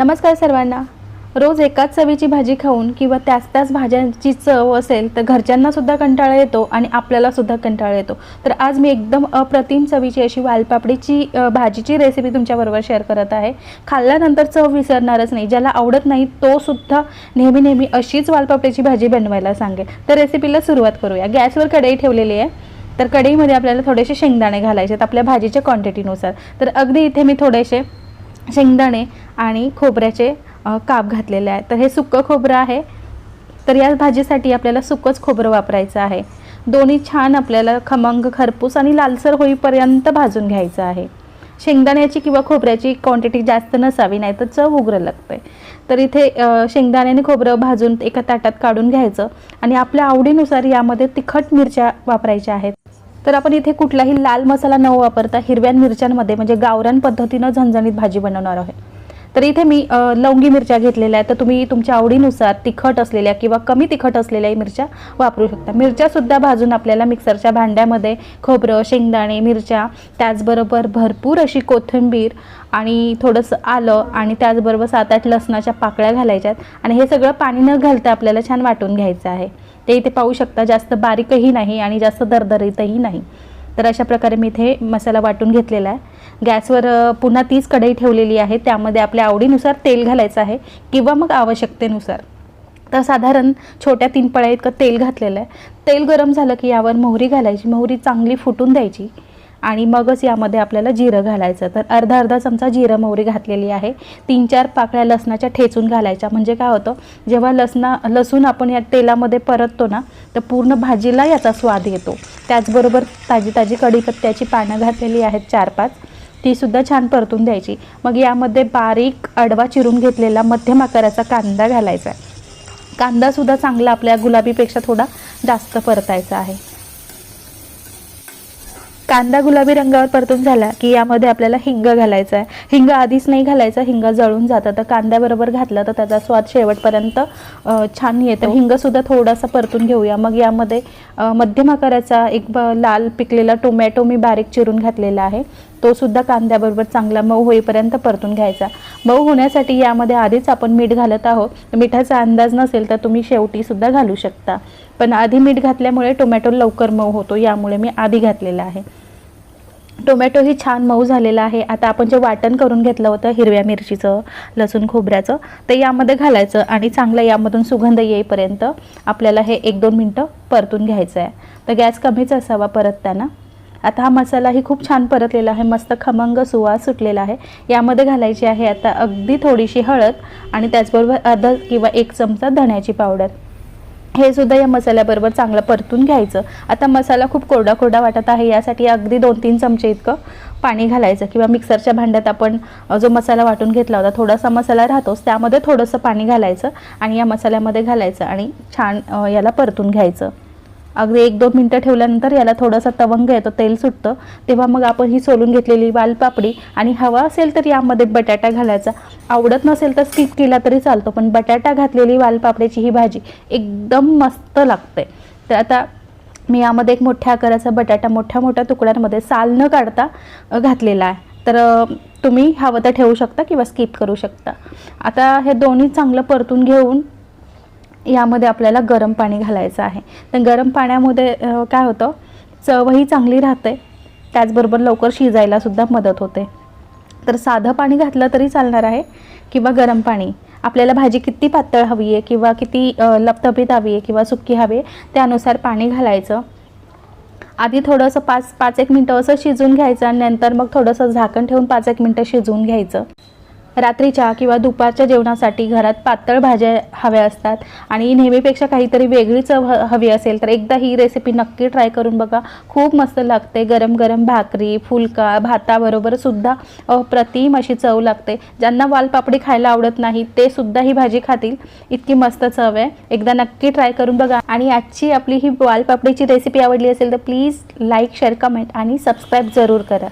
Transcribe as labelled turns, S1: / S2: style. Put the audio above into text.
S1: नमस्कार सर्वांना. रोज एकाच चवीची भाजी खाऊन किंवा त्याच त्याच भाज्यांची चव असेल तर घरच्यांनासुद्धा कंटाळा येतो आणि आपल्यालासुद्धा कंटाळा येतो. तर आज मी एकदम अप्रतिम चवीची अशी वालपापडीची भाजीची रेसिपी तुमच्याबरोबर शेअर करत आहे. खाल्ल्यानंतर चव विसरणारच नाही. ज्याला आवडत नाही तो सुद्धा नेहमी नेहमी अशीच वालपापडीची भाजी बनवायला सांगेल. तर रेसिपीला सुरुवात करूया. गॅसवर कढई ठेवलेली आहे. तर कढईमध्ये आपल्याला थोडेसे शेंगदाणे घालायचे आहेत आपल्या भाजीच्या क्वांटिटीनुसार तर अगदी इथे मी थोडेसे शेंगदाणे आणि खोबऱ्याचे काप घातलेले आहे तर हे सुक्कं खोबरं आहे. तर या भाजीसाठी आपल्याला सुकंच खोबरं वापरायचं आहे. दोन्ही छान आपल्याला खमंग खरपूस आणि लालसर होईपर्यंत भाजून घ्यायचं आहे. शेंगदाण्याची किंवा खोबऱ्याची क्वांटिटी जास्त नसावी नाही तर चव उग्र लागते. तर इथे शेंगदाण्याने शेंगदाणे आणि खोबरं भाजून एका ताटात काढून घ्यायचं आणि आपल्या आवडीनुसार यामध्ये तिखट मिरच्या वापरायच्या आहेत. तर आपण इथे कुठलाही लाल मसाला न वापरता हिरव्या मिरच्यांमध्ये म्हणजे गावरान पद्धतीनं झणझणीत भाजी बनवणार आहे. तर इथे मी लवंगी मिरच्या घेतलेल्या आहेत. तर तुम्ही तुमच्या आवडीनुसार तिखट असलेल्या किंवा कमी तिखट असलेल्या मिरच्या वापरू शकता. मिरच्यासुद्धा भाजून आपल्याला मिक्सरच्या भांड्यामध्ये खोबरं शेंगदाणे मिरच्या त्याचबरोबर भरपूर अशी कोथिंबीर आणि थोडंसं आलं आणि त्याचबरोबर सात आठ लसणाच्या पाकळ्या घालायच्यात आणि हे सगळं पाणी न घालता आपल्याला छान वाटून घ्यायचं आहे. ते इथे पाहू शकता जास्त बारीकही नाही आणि जास्त दरदरीतही नाही. तर अशा प्रकारे मी इथे मसाला वाटून घेतलेला आहे. गॅसवर पुन्हा तीच कढई ठेवलेली आहे. त्यामध्ये आपल्या आवडीनुसार तेल घालायचं आहे किंवा मग आवश्यकतेनुसार. तर साधारण छोट्या तीन पळ्या इतकं तेल घातलेलं आहे. तेल गरम झालं की यावर मोहरी घालायची. मोहरी चांगली फुटून द्यायची. आणि मगच यामध्ये आपल्याला जिरं घालायचं. तर अर्धा अर्धा चमचा जिरं मोहरी घातलेली आहे. तीन चार पाकळ्या लसणाच्या ठेचून घालायच्या. म्हणजे काय होतं जेव्हा लसणा लसूण आपण या तेलामध्ये परततो ना तर पूर्ण भाजीला याचा स्वाद येतो. त्याचबरोबर ताजी ताजी कढीपत्त्याची पानं घातलेली आहेत चार पाच. तीसुद्धा छान परतून द्यायची. मग यामध्ये बारीक अडवा चिरून घेतलेला मध्यम आकाराचा कांदा घालायचा आहे. कांदासुद्धा चांगला आपल्या गुलाबीपेक्षा थोडा जास्त परतायचा आहे. कांदा गुलाबी रंगावर परतून झाला की यामध्ये आपल्याला हिंग घालायचा आहे हिंग आधीच नाही घालायचं हिंग जळून जातं. तर कांद्याबरोबर घातलं तर त्याचा स्वाद शेवटपर्यंत छान येतं. हिंगसुद्धा थोडासा परतून घेऊया. मग यामध्ये मध्यम आकाराचा एक ब- लाल पिकलेला टोमॅटो मी बारीक चिरून घातलेला आहे. तो सुद्धा कांद्याबरोबर चांगला मऊ होईपर्यंत परतून घ्यायचा. मऊ होण्यासाठी यामध्ये आधीच आपण मीठ घालत आहोत. मिठाचा अंदाज नसेल तर तुम्ही शेवटी सुद्धा घालू शकता. पण आधी मीठ घातल्यामुळे टोमॅटो लवकर मऊ होतो. यामुळे मी आधी घातलेला आहे. टोमॅटोही छान मऊ झालेला आहे. आता आपण जे वाटण करून घेतलं होतं हिरव्या मिरचीचं लसूण खोबऱ्याचं ते यामध्ये घालायचं आणि चांगलं यामधून सुगंध येईपर्यंत आपल्याला हे एक दोन मिनटं परतून घ्यायचं आहे तर गॅस कमीच असावा परतताना आता हा मसालाही खूप छान परतलेला आहे मस्त खमंग सुवास सुटलेला आहे. यामध्ये घालायची आहे आता अगदी थोडीशी हळद आणि त्याचबरोबर अर्धा किंवा एक चमचा धण्याची पावडर. हे सुद्धा या मसाल्याबरोबर चांगलं परतून घ्यायचं. आता मसाला खूप कोरडा कोरडा वाटत आहे यासाठी अगदी दोन तीन चमचे इतकं पाणी घालायचं किंवा मिक्सरच्या भांड्यात आपण जो मसाला वाटून घेतला होता थोडासा मसाला राहतोच त्यामध्ये थोडंसं पाणी घालायचं आणि या मसाल्यामध्ये घालायचं आणि छान याला परतून घ्यायचं. अगदी एक दोन मिनटं ठेवल्यानंतर याला थोडासा तवंग येतो तेल सुटतं. तेव्हा मग आपण ही सोलून घेतलेली वालपापडी आणि हवा असेल तर यामध्ये बटाटा घालायचा. आवडत नसेल तर स्किप केला तरी चालतो पण बटाटा घातलेली वालपापडीची ही भाजी एकदम मस्त लागते. तर आता मी यामध्ये एक मोठ्या आकाराचा बटाटा मोठ्या मोठ्या तुकड्यांमध्ये साल न काढता घातलेला आहे. तर तुम्ही हवं तर ठेवू शकता किंवा स्किप करू शकता. आता हे दोन्ही चांगलं परतून घेऊन यामध्ये आपल्याला गरम पाणी घालायचं आहे. तर गरम पाण्यामध्ये काय होतं? चवही चांगली राहते. त्याचबरोबर लवकर शिजायला सुद्धा मदत होते. तर साधं पाणी घातलं तरी चालणार आहे किंवा गरम पाणी. आपल्याला भाजी किती पातळ हवी आहे किंवा किती लपतपीत हवी आहे किंवा सुक्की हवी आहे त्यानुसार पाणी घालायचं. आधी थोडंसं पाच पाच एक मिनटं असं शिजून घ्यायचं आणि नंतर मग थोडंसं झाकण ठेवून पाच एक मिनटं शिजवून घ्यायचं. रात्रीच्या किंवा दुपारच्या जेवणासाठी घरात पातळ भाज्या हव्या असतात. आणि नेहमीपेक्षा काहीतरी वेगळी चव ह- हवी असेल तर एकदा ही रेसिपी नक्की ट्राय करून बघा. खूप मस्त लागते. गरम गरम भाकरी फुलका भाताबरोबर सुद्धा अप्रतिम अशी चव लागते. ज्यांना वालपापडी खायला आवडत नाही ते सुद्धा ही भाजी खातील. इतकी मस्त चव आहे. एकदा नक्की ट्राय करून बघा. आणि आजची आपली ही वालपापडीची रेसिपी आवडली असेल तर प्लीज लाईक शेअर कमेंट आणि सबस्क्राईब जरूर करा.